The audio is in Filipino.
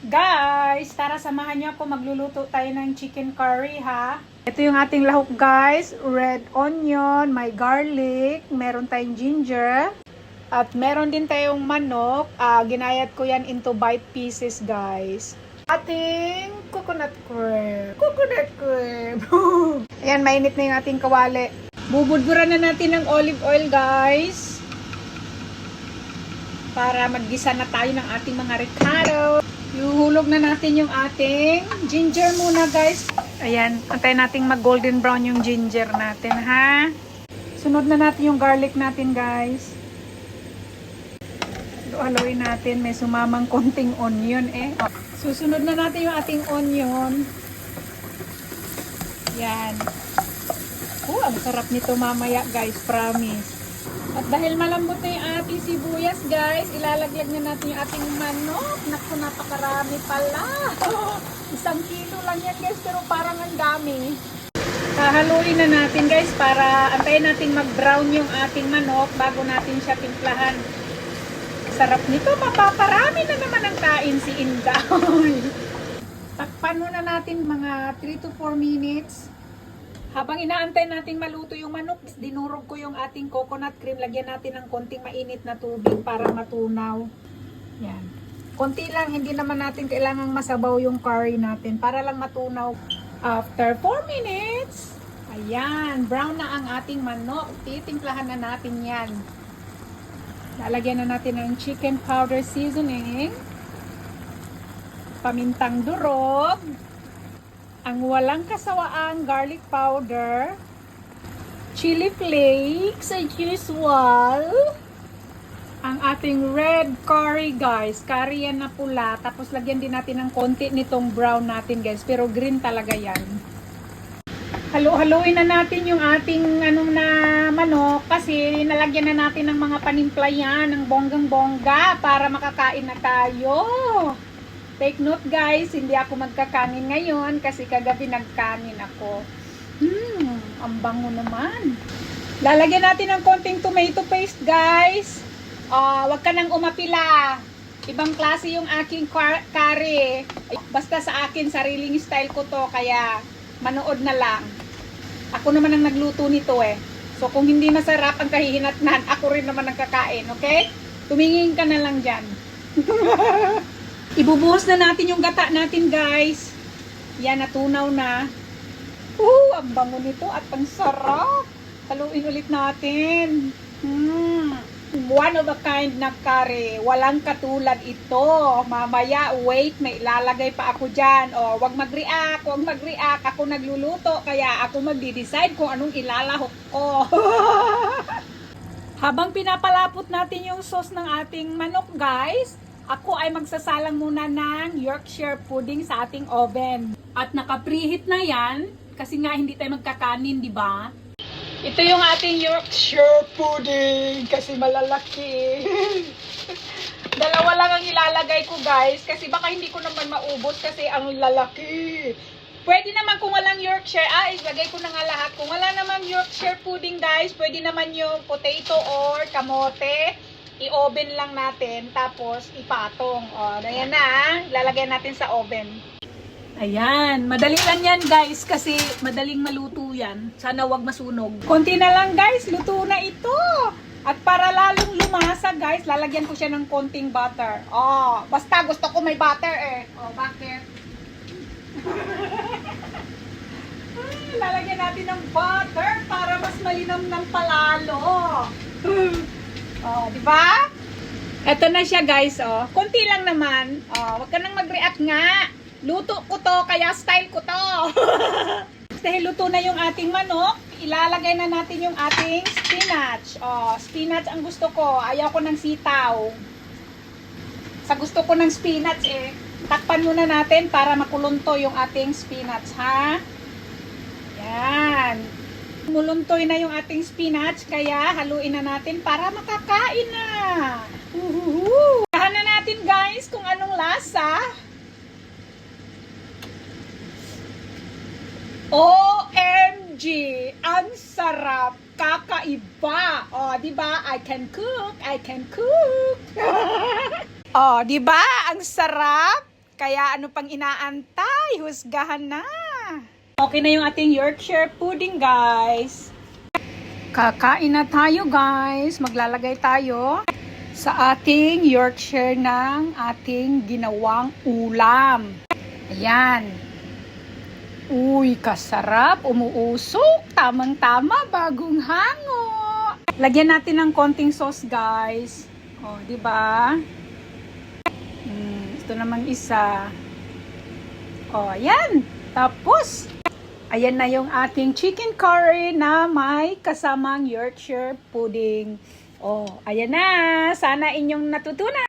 Guys, tara samahan niyo ako magluluto tayo ng chicken curry ha. Ito yung ating lahok guys, red onion, may garlic, meron tayong ginger, at meron din tayong manok. Ah, ginayat ko yan into bite pieces guys. Ating coconut cream. Coconut cream. Ayan, mainit na yung ating kawali. Bubudburan na natin ng olive oil guys. Para maggisa na tayo ng ating mga recado. Yuhulog na natin yung ating ginger muna guys. Ayan, antayin nating mag golden brown yung ginger natin ha. Sunod na natin yung garlic natin guys. Haluin natin, may sumamang konting onion eh. Susunod na natin yung ating onion. Yan. Oh, ang sarap nito mamaya guys, promise. At dahil malambot na yung ating sibuyas, guys, ilalaglag na natin yung ating manok. Naku, napakarami pala. Isang kilo lang yan, guys, pero parang ang dami. Hahaluin na natin, guys, para antayin natin mag-brown yung ating manok bago natin siya timplahan. Sarap nito, mapaparami na naman ang kain si Inday. Takpan muna natin mga 3 to 4 minutes. Habang inaantay natin maluto yung manok, dinurog ko yung ating coconut cream. Lagyan natin ng konting mainit na tubig para matunaw. Yan. Konti lang, hindi naman natin kailangang masabaw yung curry natin para lang matunaw. After 4 minutes, ayan, brown na ang ating manok. Titimplahan na natin yan. Lalagyan na natin ng chicken powder seasoning, pamintang durog, ang walang kasawaang garlic powder, chili flakes as usual, ang ating red curry guys, curry yan na pula, tapos lagyan din natin ng konti nitong brown natin guys, pero green talaga yan. Halo-haloin na natin yung ating ano na manok kasi nalagyan na natin ng mga panimpla yan, ng bonggang-bongga para makakain na tayo. Take note guys, hindi ako magkakanin ngayon kasi kagabi nagkanin ako. Hmm, ang bango naman. Lalagyan natin ng konting tomato paste guys. Ah, wag ka nang umapila. Ibang klase yung aking curry. Basta sa akin, sariling style ko to, kaya manood na lang. Ako naman ang nagluto nito eh. So kung hindi masarap ang kahihinatnan, ako rin naman ang kakain, okay? Tumingin ka na lang dyan. Ibubuhos na natin yung gata natin, guys. Yan, natunaw na. Uh, ang bango nito at ang sarap. Haluin ulit natin. Hmm. One of a kind na curry. Walang katulad ito. Mamaya, wait, may ilalagay pa ako dyan. O, wag mag-react, wag mag-react. Ako nagluluto, kaya ako magdi-decide kung anong ilalahok ko. Habang pinapalapot natin yung sauce ng ating manok, guys, ako ay magsasalang muna ng Yorkshire pudding sa ating oven. At naka-preheat na yan, kasi nga hindi tayo magkakanin, di ba? Ito yung ating Yorkshire pudding kasi malalaki. Dalawa lang ang ilalagay ko guys kasi baka hindi ko naman maubos kasi ang lalaki. Pwede naman kung walang Yorkshire, ah, ilagay ko na nga lahat. Kung wala naman Yorkshire pudding guys, pwede naman yung potato or kamote. I-oven lang natin, tapos ipatong. O, ayan na, lalagay natin sa oven. Ayan, madali lang yan guys kasi madaling maluto yan. Sana wag masunog. Konti na lang guys, luto na ito. At para lalong lumasa guys, lalagyan ko siya ng konting butter. Oh, basta gusto ko may butter eh. Oh, bakit? Lalagyan natin ng butter para mas malinam ng palalo. Oh, di ba? Ito na siya guys, oh. Konti lang naman. Oh, wag ka nang mag-react nga. Luto ko to, kaya style ko to. Dahil luto na yung ating manok, ilalagay na natin yung ating spinach. Oh, spinach ang gusto ko. Ayaw ko ng sitaw. Sa gusto ko ng spinach eh, takpan muna natin para makulunto yung ating spinach, ha? Yan. Muluntoy na yung ating spinach, kaya haluin na natin para makakain na. Uhuhu. Tahan na natin guys kung anong lasa. OMG! Ang sarap! Kakaiba! O, di ba? I can cook! I can cook! o, di ba? Ang sarap! Kaya ano pang inaantay? Husgahan na. Okay na yung ating Yorkshire pudding, guys. Kakain na tayo, guys. Maglalagay tayo sa ating Yorkshire ng ating ginawang ulam. Ayan. Uy, kasarap. Umuusok. Tamang-tama. Bagong hango. Lagyan natin ng konting sauce, guys. O, di ba? Hmm, ito namang isa. O, ayan. Tapos, ayan na yung ating chicken curry na may kasamang Yorkshire pudding. O, ayan na. Sana inyong natutunan.